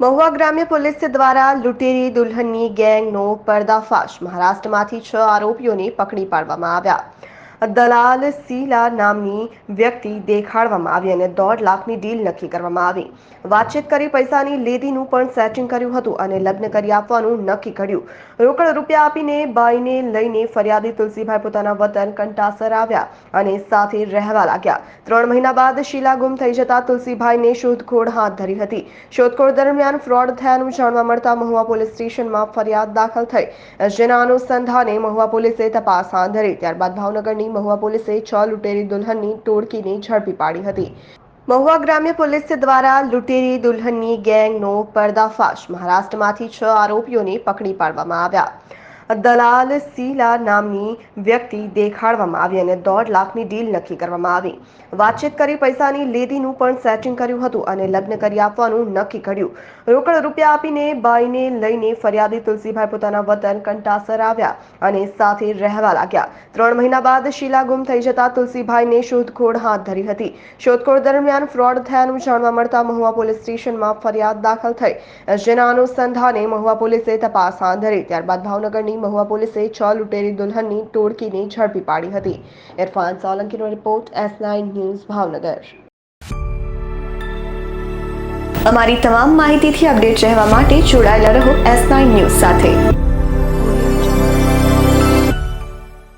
મહુવા ગ્રામ્ય પોલીસ દ્વારા લૂંટેરી દુલ્હનની ગેંગનો પર્દાફાશ. મહારાષ્ટ્રમાંથી છ આરોપીઓને પકડી પાડવામાં આવ્યા. દલાલ શીલા નામની વ્યક્તિ દેખાડવામાં આવી અને દોઢ લાખની ડીલ નક્કી કરવામાં આવી. વાતચીત કરી પૈસાની લેદીનું પણ સેટિંગ કર્યું હતું અને લગ્ન કરી આપવાનું નક્કી કર્યું. રોકડ રૂપિયા આપીને બાઈને લઈને ફરિયાદી તુલસીભાઈ પોતાના વતન કંટાસર આવ્યા અને સાથે રહેવા લાગ્યા. ત્રણ મહિના બાદ શીલા ગુમ થઈ જતા તુલસીભાઈને શોધખોળ હાથ ધરી હતી. શોધખોળ દરમિયાન ફ્રોડ થયાનું જાણવા મળતા મહુવા પોલીસ સ્ટેશનમાં ફરિયાદ દાખલ થઈ. જેના અનુસંધાને મહુવા પોલીસે તપાસ હાથ ધરી. ત્યારબાદ ભાવનગરની મહુવા પોલીસે છ લૂંટેરી દુલ્હનની ટોળકીને ઝડપી પાડી હતી. મહુવા ગ્રામ્ય પોલીસ દ્વારા લૂંટેરી દુલ્હનની ગેંગનો પર્દાફાશ. મહારાષ્ટ્રમાંથી છ આરોપીઓને પકડી પાડવામાં આવ્યા. દલાલ શીલા નામની વ્યક્તિ દેખાડવામાં આવી અને દોઢ લાખની ડીલ નક્કી કરવામાં આવી. વાતચીત કરી પૈસાની લેદીનું પણ સેટિંગ કર્યું હતું અને લગ્ન કરી આપવાનું નક્કી કર્યું. રોકડ રૂપિયા આપીને બાઈને લઈને ફરિયાદી તુલસીભાઈ પોતાના વતન કંટાસર આવ્યા અને સાથે રહેવા લાગ્યા. ત્રણ મહિના બાદ શીલા ગુમ થઈ જતા તુલસીભાઈને શોધખોળ હાથ ધરી હતી. શોધખોળ દરમિયાન ફ્રોડ થયાનું જાણવા મળતા મહુવા પોલીસ સ્ટેશનમાં ફરિયાદ દાખલ થઈ. જેના અનુસંધાને મહુવા પોલીસે તપાસ હાથ ધરી. ત્યારબાદ ભાવનગરની મહુવા પોલીસે છ લૂંટેરી દુલ્હનની ટોળકીને ઝડપી પાડી હતી. Irfan સોલંકીનો report S nine news Bhavnagar. અમારી તમામ માહિતીથી અપડેટ રહેવા માટે જોડાયેલા રહો એસ નાઇન ન્યૂઝ સાથે.